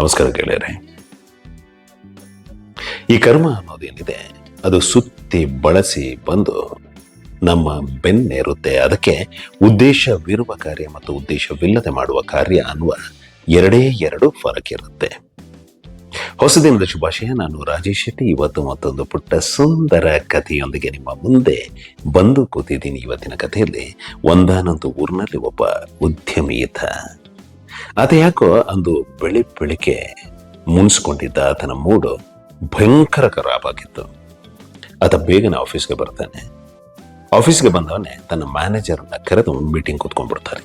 ನಮಸ್ಕಾರ ಗೆಳೆಯರೆ ಈ ಕರ್ಮ ಅನ್ನೋದೇನಿದೆ ಅದು ಸುತ್ತಿ ಬಳಸಿ ಬಂದು ನಮ್ಮ ಬೆನ್ನೇರುತ್ತೆ ಅದಕ್ಕೆ ಉದ್ದೇಶವಿರುವ ಕಾರ್ಯ ಮತ್ತು ಉದ್ದೇಶವಿಲ್ಲದೆ ಮಾಡುವ ಕಾರ್ಯ ಅನ್ನುವ ಎರಡೇ ಎರಡು ಫರಕ್ ಇರುತ್ತೆ ಹೊಸ ದಿನದ ಶುಭಾಶಯ. ನಾನು ರಾಜೇಶ್ ಶೆಟ್ಟಿ. ಇವತ್ತು ಮತ್ತೊಂದು ಪುಟ್ಟ ಸುಂದರ ಕಥೆಯೊಂದಿಗೆ ನಿಮ್ಮ ಮುಂದೆ ಬಂದು ಕೂತಿದ್ದೀನಿ. ಇವತ್ತಿನ ಕಥೆಯಲ್ಲಿ ಒಂದಾನೊಂದು ಊರಿನಲ್ಲಿ ಒಬ್ಬ ಉದ್ಯಮಿ ಇದ್ದ. ಆತ ಯಾಕೋ ಅಂದು ಬೆಳಿ ಬೆಳಿಗ್ಗೆ ಮುನ್ಸ್ಕೊಂಡಿದ್ದ ಆತನ ಮೂಡು ಭಯಂಕರ ಖರಾಬ್ ಆಗಿತ್ತು ಆತ ಬೇಗನೆ ಆಫೀಸ್ಗೆ ಬರ್ತಾನೆ. ಆಫೀಸ್ಗೆ ಬಂದವನೇ ತನ್ನ ಮ್ಯಾನೇಜರ್ನ ಕರೆದು ಮೀಟಿಂಗ್ ಕೂತ್ಕೊಂಡ್ಬಿಡ್ತಾರೆ.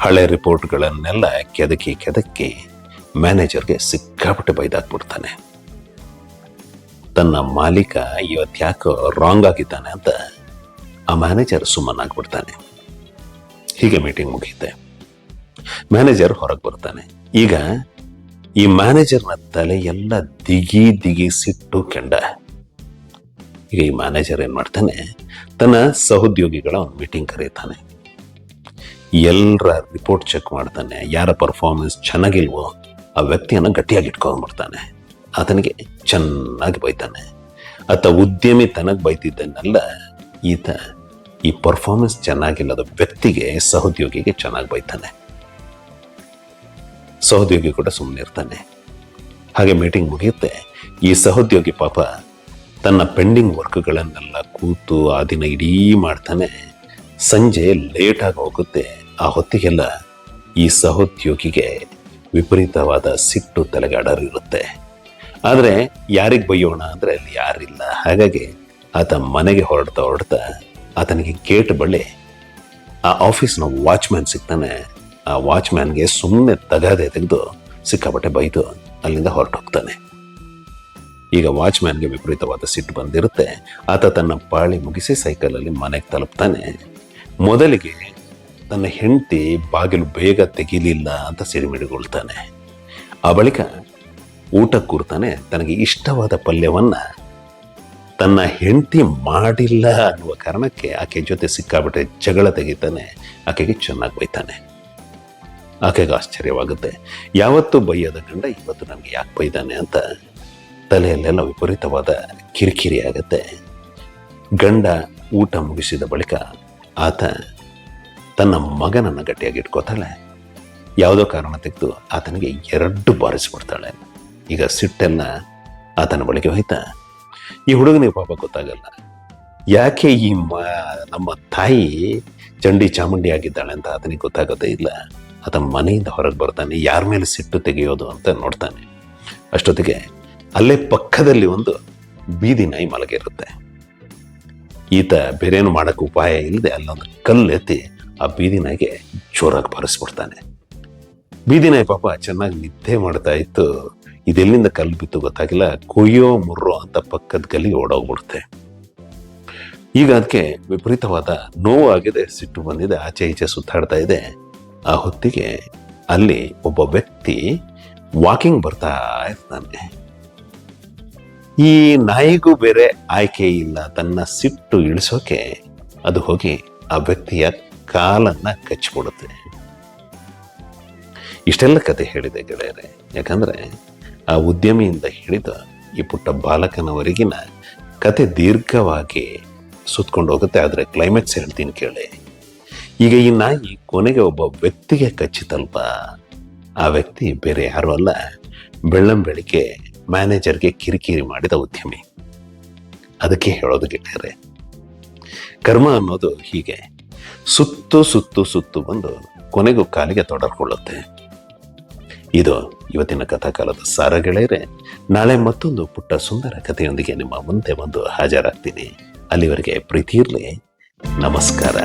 ಹಳೆ ರಿಪೋರ್ಟ್ಗಳನ್ನೆಲ್ಲ ಕೆದಕಿ ಕೆದಕಿ ಮ್ಯಾನೇಜರ್ಗೆ ಸಿಕ್ಕಾಪಟ್ಟೆ ಬೈದಾಕ್ಬಿಡ್ತಾನೆ. ತನ್ನ ಮಾಲೀಕ ಇವತ್ತ್ಯಾಕೋ ರಾಂಗ್ ಆಗಿದ್ದಾನೆ ಅಂತ ಆ ಮ್ಯಾನೇಜರ್ ಸುಮ್ಮನಾಗ್ಬಿಡ್ತಾನೆ. ಹೀಗೆ ಮೀಟಿಂಗ್ ಮುಗಿಯುತ್ತೆ. ಮ್ಯಾನೇಜರ್ ಹೊರಗೆ ಬರ್ತಾನೆ. ಈಗ ಈ ಮ್ಯಾನೇಜರ್ನ ತಲೆ ಎಲ್ಲ ದಿಗಿ ದಿಗಿ ಸಿಟ್ಟು ಕೆಂಡ. ಈಗ ಈ ಮ್ಯಾನೇಜರ್ ಏನ್ ಮಾಡ್ತಾನೆ, ತನ್ನ ಸಹೋದ್ಯೋಗಿಗಳ ಒಂದು ಮೀಟಿಂಗ್ ಕರೀತಾನೆ. ಎಲ್ಲರ ರಿಪೋರ್ಟ್ ಚೆಕ್ ಮಾಡ್ತಾನೆ, ಯಾರ ಪರ್ಫಾರ್ಮೆನ್ಸ್ ಚೆನ್ನಾಗಿಲ್ವೋ ಆ ವ್ಯಕ್ತಿಯನ್ನು ಗಟ್ಟಿಯಾಗಿ ಇಟ್ಕೊಂಡ್ಬಿಡ್ತಾನೆ ಆತನಿಗೆ ಚೆನ್ನಾಗಿ ಬೈತಾನೆ. ಆತ ಉದ್ಯಮಿ ತನಗೆ ಬೈತಿದ್ದನ್ನೆಲ್ಲ ಈತ ಈ ಪರ್ಫಾರ್ಮೆನ್ಸ್ ಚೆನ್ನಾಗಿಲ್ಲದ ವ್ಯಕ್ತಿಗೆ, ಸಹೋದ್ಯೋಗಿಗೆ ಚೆನ್ನಾಗಿ ಬೈತಾನೆ. ಸಹೋದ್ಯೋಗಿ ಕೂಡ ಸುಮ್ಮನೆ ಇರ್ತಾನೆ. ಹಾಗೆ ಮೀಟಿಂಗ್ ಮುಗಿಯುತ್ತೆ. ಈ ಸಹೋದ್ಯೋಗಿ ಪಾಪ ತನ್ನ ಪೆಂಡಿಂಗ್ ವರ್ಕ್ಗಳನ್ನೆಲ್ಲ ಕೂತು ಆ ದಿನ ಇಡೀ ಮಾಡ್ತಾನೆ. ಸಂಜೆ ಲೇಟಾಗಿ ಹೋಗುತ್ತೆ. ಆ ಹೊತ್ತಿಗೆಲ್ಲ ಈ ಸಹೋದ್ಯೋಗಿಗೆ ವಿಪರೀತವಾದ ಸಿಟ್ಟು ತಲೆಗಾಡರಿರುತ್ತೆ ಆದರೆ ಯಾರಿಗೆ ಬೈಯೋಣ ಅಂದರೆ ಅಲ್ಲಿ ಯಾರಿಲ್ಲ. ಹಾಗಾಗಿ ಆತ ಮನೆಗೆ ಹೊರಡ್ತಾ ಹೊರಡ್ತಾ ಆತನಿಗೆ ಗೇಟ್ ಬಳಿ ಆ ಆಫೀಸ್ನ ವಾಚ್ಮ್ಯಾನ್ ಸಿಗ್ತಾನೆ. ಆ ವಾಚ್ಮ್ಯಾನ್ಗೆ ಸುಮ್ಮನೆ ತಗಾದೆ ತೆಗೆದು ಸಿಕ್ಕಾಪಟ್ಟೆ ಬೈದು ಅಲ್ಲಿಂದ ಹೊರಟೋಗ್ತಾನೆ. ಈಗ ವಾಚ್ಮ್ಯಾನ್ಗೆ ವಿಪರೀತವಾದ ಸಿಟ್ಟು ಬಂದಿರುತ್ತೆ. ಆತ ತನ್ನ ಪಾಳಿ ಮುಗಿಸಿ ಸೈಕಲಲ್ಲಿ ಮನೆಗೆ ತಲುಪ್ತಾನೆ. ಮೊದಲಿಗೆ ತನ್ನ ಹೆಂಡತಿ ಬಾಗಿಲು ಬೇಗ ತೆಗಿಲಿಲ್ಲ ಅಂತ ಸಿಡಿಮಿಡಿಗೊಳ್ತಾನೆ. ಆ ಬಳಿಕ ಊಟ ಕೂರ್ತಾನೆ ತನಗೆ ಇಷ್ಟವಾದ ಪಲ್ಯವನ್ನ ತನ್ನ ಹೆಂಡತಿ ಮಾಡಿಲ್ಲ ಅನ್ನುವ ಕಾರಣಕ್ಕೆ ಆಕೆ ಜೊತೆ ಸಿಕ್ಕಾಬಿಟ್ಟೆ ಜಗಳ ತೆಗಿತಾನೆ. ಆಕೆಗೆ ಚೆನ್ನಾಗಿ ಬೈತಾನೆ. ಆಕೆಗೆ ಆಶ್ಚರ್ಯವಾಗುತ್ತೆ. ಯಾವತ್ತೂ ಬೈಯದ ಗಂಡ ಇವತ್ತು ನಮಗೆ ಯಾಕೆ ಬೈದಾನೆ ಅಂತ ತಲೆಯಲ್ಲೆಲ್ಲ ವಿಪರೀತವಾದ ಕಿರಿಕಿರಿ ಆಗುತ್ತೆ. ಗಂಡ ಊಟ ಮುಗಿಸಿದ ಬಳಿಕ ಆತ ತನ್ನ ಮಗನನ್ನು ಗಟ್ಟಿಯಾಗಿ ಇಟ್ಕೋತಾಳೆ. ಯಾವುದೋ ಕಾರಣ ತೆಗೆದು ಆತನಿಗೆ ಎರಡು ಬಾರಿಸ್ಬಿಡ್ತಾಳೆ ಈಗ ಸಿಟ್ಟೆಲ್ಲ ಆತನ ಬಳಿಗೆ ಹೋಯ್ತಾ. ಈ ಹುಡುಗನಿಗೆ ಪಾಪ ಗೊತ್ತಾಗಲ್ಲ. ಯಾಕೆ ಈ ನಮ್ಮ ತಾಯಿ ಚಂಡಿ ಚಾಮುಂಡಿ ಆಗಿದ್ದಾಳೆ ಅಂತ ಆತನಿಗೆ ಗೊತ್ತಾಗೋದೇ ಇಲ್ಲ. ಆತ ಮನೆಯಿಂದ ಹೊರಗೆ ಬರ್ತಾನೆ, ಯಾರ ಮೇಲೆ ಸಿಟ್ಟು ತೆಗೆಯೋದು ಅಂತ ನೋಡ್ತಾನೆ. ಅಷ್ಟೊತ್ತಿಗೆ ಅಲ್ಲೇ ಪಕ್ಕದಲ್ಲಿ ಒಂದು ಬೀದಿ ನಾಯಿ ಮಲಗಿರುತ್ತೆ. ಈತ ಬೇರೇನು ಮಾಡೋಕ್ಕೆ ಉಪಾಯ ಇಲ್ಲದೆ ಅಲ್ಲೊಂದು ಕಲ್ಲು ಎತ್ತಿ ಆ ಬೀದಿ ನಾಯಿಗೆ ಜೋರಾಗಿ ಬಾರಿಸ್ಬಿಡ್ತಾನೆ. ಬೀದಿ ನಾಯಿ ಪಾಪ ಚೆನ್ನಾಗಿ ನಿದ್ದೆ ಮಾಡ್ತಾ ಇತ್ತು. ಇದೆಲ್ಲಿಂದ ಕಲ್ಲು ಬಿತ್ತು ಗೊತ್ತಾಗಿಲ್ಲ. ಕೊಯ್ಯೋ ಮುರ್ರೋ ಅಂತ ಪಕ್ಕದ ಗಲ್ಲಿಗೆ ಓಡೋಗ್ಬಿಡುತ್ತೆ. ಈಗ ಅದಕ್ಕೆ ವಿಪರೀತವಾದ ನೋವು ಆಗಿದೆ ಸಿಟ್ಟು ಬಂದಿದೆ, ಆಚೆ ಈಚೆ ಸುತ್ತಾಡ್ತಾ ಇದೆ. ಆ ಹೊತ್ತಿಗೆ ಅಲ್ಲಿ ಒಬ್ಬ ವ್ಯಕ್ತಿ ವಾಕಿಂಗ್ ಬರ್ತಾ ಇರ್ತಾನೆ ಈ ನಾಯಿಗೂ ಬೇರೆ ಆಯ್ಕೆ ಇಲ್ಲ. ತನ್ನ ಸಿಟ್ಟು ಇಳಿಸೋಕೆ ಅದು ಹೋಗಿ ಆ ವ್ಯಕ್ತಿಯ ಕಾಲನ್ನ ಕಚ್ಚಿಬಿಡುತ್ತೆ ಇಷ್ಟೆಲ್ಲ ಕತೆ ಹೇಳಿದೆ ಗೆಳೆಯರೆ. ಯಾಕಂದ್ರೆ ಆ ಉದ್ಯಮಿಯಿಂದ ಹಿಡಿದ ಈ ಪುಟ್ಟ ಬಾಲಕನವರೆಗಿನ ಕತೆ ದೀರ್ಘವಾಗಿ ಸುತ್ಕೊಂಡು ಹೋಗುತ್ತೆ. ಆದರೆ ಕ್ಲೈಮ್ಯಾಕ್ಸ್ ಹೇಳ್ತೀನಿ ಕೇಳಿ. ಈಗ ಈ ನಾಯಿ ಕೊನೆಗೆ ಒಬ್ಬ ವ್ಯಕ್ತಿಗೆ ಕಚ್ಚಿತಲ್ಪ. ಆ ವ್ಯಕ್ತಿ ಬೇರೆ ಯಾರು ಅಲ್ಲ. ಬೆಳ್ಳಂ ಬೆಳಿಗ್ಗೆ ಮ್ಯಾನೇಜರ್ಗೆ ಕಿರಿಕಿರಿ ಮಾಡಿದ ಉದ್ಯಮಿ. ಅದಕ್ಕೆ ಹೇಳೋದು ಗೆಳೆಯರೆ ಕರ್ಮ ಅನ್ನೋದು ಹೀಗೆ. ಸುತ್ತು ಸುತ್ತು ಸುತ್ತು ಬಂದು ಕೊನೆಗೂ ಕಾಲಿಗೆ ತೊಡರ್ಕೊಳ್ಳುತ್ತೆ. ಇದು ಇವತ್ತಿನ ಕಥಾಕಾಲದ ಸಾರ ಗೆಳೆಯರೆ. ನಾಳೆ ಮತ್ತೊಂದು ಪುಟ್ಟ ಸುಂದರ ಕಥೆಯೊಂದಿಗೆ ನಿಮ್ಮ ಮುಂದೆ ಬಂದು ಹಾಜರಾಗ್ತೀನಿ. ಅಲ್ಲಿವರೆಗೆ ಪ್ರೀತಿ ಇರಲಿ. ನಮಸ್ಕಾರ.